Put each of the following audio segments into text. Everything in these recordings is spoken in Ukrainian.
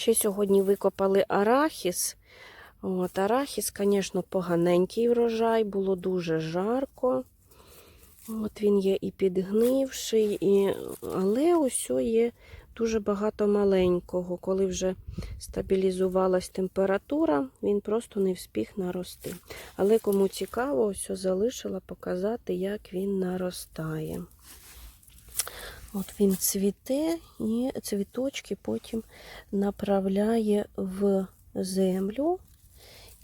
Ще сьогодні викопали арахіс. От, арахіс, звісно, поганенький врожай, було дуже жарко. От Він є і підгнивший, і... але ось є дуже багато маленького. Коли вже стабілізувалась температура, він просто не вспіх нарости. Але кому цікаво, ось залишила показати, як він наростає. От він цвіте і цвіточки потім направляє в землю,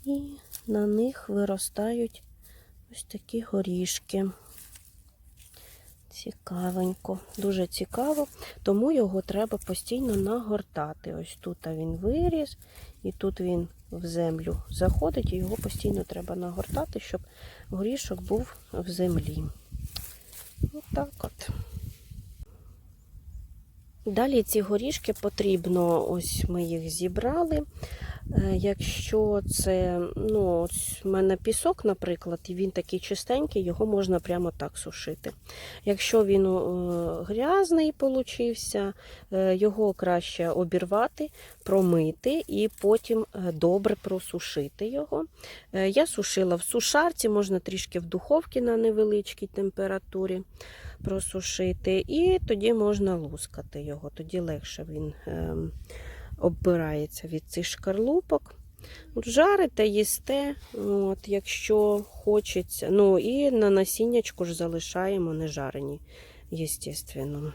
і на них виростають ось такі горішки. Цікавенько, дуже цікаво, тому його треба постійно нагортати. Ось тут він виріс, і тут він в землю заходить, і його постійно треба нагортати, щоб горішок був в землі. Отак от. Далі ці горішки потрібно, ось ми їх зібрали. Е, Якщо це, ну, ось в мене пісок, наприклад, і він такий чистенький, його можна прямо так сушити. Якщо він е, грязний получився, е, його краще обірвати, промити і потім добре просушити його. Я сушила в сушарці, можна трішки в духовці на невеличкій температурі просушити, і тоді можна лускати його, тоді легше він ем, оббирається від цих шкарлупок. Жарите, їсте, от, якщо хочеться. Ну і на насіннячку ж залишаємо не жарені, естественно.